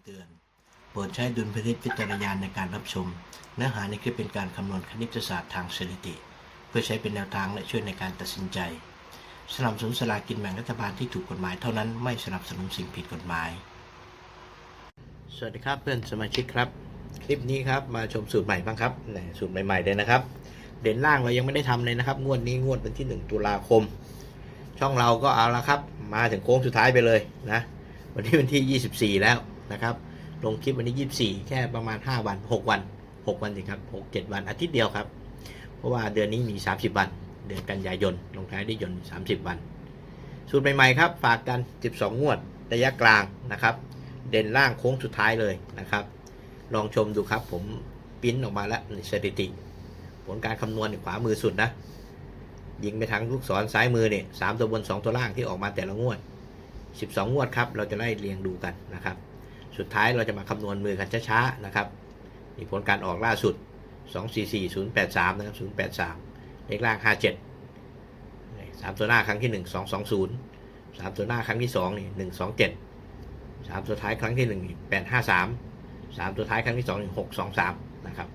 ำเตือน โปรดใช้ดุลพินิจพิจารณาในการรับชม เนื้อหาในคลิปเป็นการคำนวณคณิตศาสตร์ทางสถิติ เพื่อใช้เป็นแนวทางและช่วยในการตัดสินใจ สนับสนุนสลากินแบ่งรัฐบาลที่ถูกกฎหมายเท่านั้นไม่สนับสนุนสิ่งผิดกฎหมาย สวัสดีครับเพื่อนสมาชิกครับ คลิปนี้ครับมาชมสูตรใหม่บ้างครับนี่สูตรใหม่ๆเลยนะครับ เด่นล่างเรายังไม่ได้ทำเลยนะครับ งวดนี้งวดวันที่ 1 ตุลาคม ช่องเราก็เอาละครับ มาถึงโค้งสุดท้ายไปเลยนะวันนี้วันที่ 24 แล้ว นะครับ ลงคลิปวันนี้24 แค่ประมาณ 5 วัน 6 วัน 6 วันสิครับ 6 7 วันอาทิตย์เดียวครับ เพราะว่าเดือนนี้มี 30 วัน เดือนกันยายน ลงท้ายด้วยยนต์30 วัน สูตรใหม่ๆครับ ฝากกัน 12 งวด ระยะกลางนะครับ เด่นล่างโค้งสุดท้ายเลยนะครับ ลองชมดูครับผมปริ้นออกมาแล้วสถิติ ผลการคำนวณขวามือสุดนะ ยิงไปทางลูกศรซ้ายมือเนี่ยสามตัวบน2ตัวล่างที่ออกมาแต่ละงวด 12 งวดครับ เราจะไล่เรียงดูกันนะครับ สุดท้ายเราจะมาคำนวณมือกันช้าๆนะครับมีผลการออกล่าสุด 244083 นะครับ 083 เลขล่าง 57 3 ตัวหน้าครั้งที่ 1 220 3 ตัวหน้าครั้งที่2นี่127 3 ตัวท้ายครั้งที่ 1 853 3 ตัวท้ายครั้งที่2นี่623 นะครับ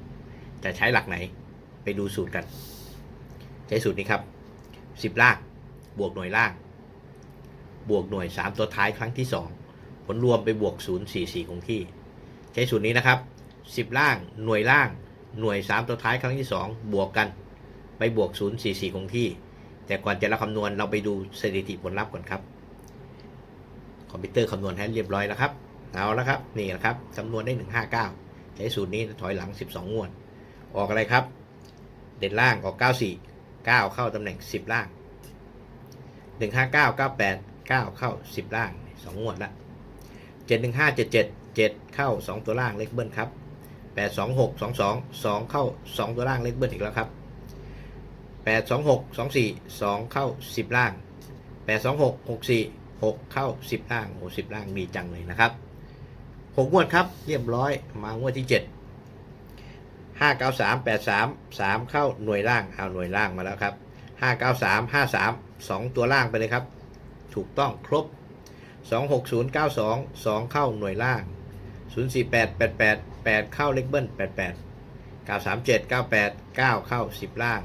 จะใช้หลักไหนไปดูสูตรกัน ใช้สูตรนี้ครับ 10 ล่าง บวกหน่วยล่าง บวกหน่วย 3 ตัวท้ายครั้งที่ 2 ผลรวมไปบวก 0 4 4คงที่ ใช้สูตรนี้นะครับ 10 ล่างหน่วยล่างหน่วย 3 ตัวท้ายครั้งที่ 2 บวกกัน ไปบวก 0 4 4คงที่ แต่ก่อนจะเราคำนวณเราไปดูสถิติผลลัพธ์ก่อนครับ คอมพิวเตอร์คำนวณให้เรียบร้อยแล้วครับ เอาแล้วครับ นี่นะครับคำนวณได้ 159 ใช้สูตรนี้ถอยหลัง 12 งวด ออกอะไรครับ เด่นล่างออก 94 9 เข้าตำแหน่ง 10 ล่าง 159 98 9 เข้า 10 ล่าง 2 งวดละ 715 77 7 เข้า 2 ตัวล่างเล็กเบิ้ลครับ 826 22 2 เข้า 2 ตัวล่างเล็กเบิ้ลอีกแล้วครับ 826 24 2 เข้า 10 ล่าง 826 64 6 เข้า 10 ล่างโอ้10 ล่างดีจังเลยนะครับ 6 งวดครับเรียบร้อยมางวดที่7ห้าเก้าสามแปดสามสามเข้าหน่วยล่างเอาหน่วยล่างมาแล้วครับห้าเก้าสามห้าสามสองตัวล่างไปเลยครับ ถูกต้องครบ สองหกศูนย์เก้าสองสองเข้าหน่วยล่างศูนย์สี่แปดแปดแปดแปดเข้าเล็กเบิ้ลแปดแปดเก้าสามเจ็ดเก้าแปดเก้าเข้าสิบล่าง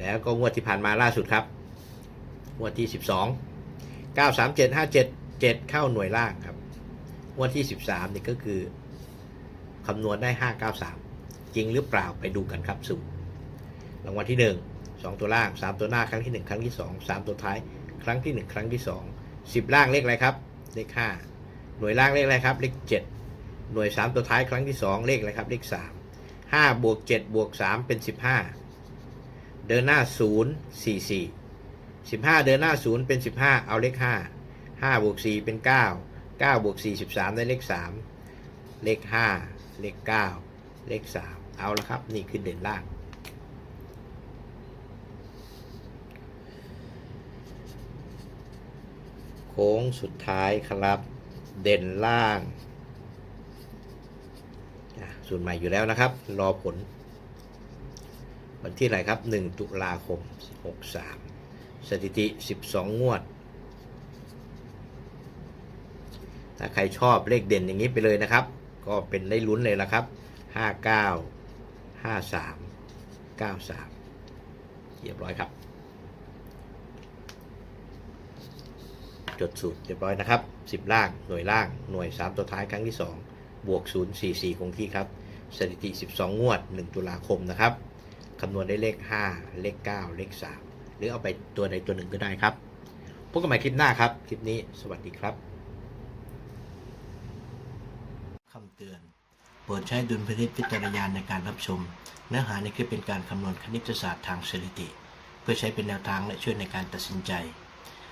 แล้วก็งวดที่ผ่านมาล่าสุดครับ งวดที่สิบสองเก้าสามเจ็ดห้าเจ็ดเจ็ดเข้าหน่วยล่างครับ งวดที่สิบสามนี่ก็คือคำนวณได้ 593 จริงหรือเปล่าไปดูกันครับสูตรรางวัลที่ 1 2 ตัวล่าง 3 ตัวหน้าครั้งที่ 1 ครั้งที่ 2 3 ตัวท้าย ครั้งที่ 1 ครั้งที่ 2 สิบล่างเลขอะไรครับ เลขห้าหน่วยล่างเลขอะไรครับ เลขเจ็ดหน่วยสามตัวท้ายครั้งที่สองเลขอะไรครับ เลขสามห้าบวกเจ็ดบวกสามเป็นสิบห้าเดินหน้าศูนย์สี่สี่สิบห้าเดินหน้าศูนย์เป็นสิบห้าเอาเลขห้าห้าบวกสี่เป็นเก้าเก้าบวกสี่สิบสามได้เลขสามเลขห้าเลขเก้าเลขสามเอาละครับ นี่คือเด่นล่าง ค้งสุดท้ายครับ เด่นล่างอะส่วนใหม่อยู่แล้วนะครับ รอผล วันที่ไหนครับ 1 ตุลาคม 63 สถิติ 12 งวด ถ้าใครชอบเลขเด่นอย่างนี้ไปเลยนะครับ ก็เป็นได้ลุ้นเลยละครับ 59 53 93 เรียบร้อยครับ จดสูตรเรียบร้อยนะครับ 10 ล่างหน่วยล่างหน่วย 3 ตัวท้ายครั้งที่ 2 บวก 0 4 4 คงที่ครับ สถิติ 12 งวด 1 ตุลาคมนะครับคำนวณได้เลข 5 เลข 9 เลข 3 หรือเอาไปตัวใดตัวหนึ่งก็ได้ครับพบกันใหม่คลิปหน้าครับ คลิปนี้สวัสดีครับคำเตือนโปรดใช้ดุลพินิจพิจารณาในการรับชม เนื้อหาในคลิปเป็นการคำนวณคณิตศาสตร์ทางสถิติ เพื่อใช้เป็นแนวทางและช่วยในการตัดสินใจ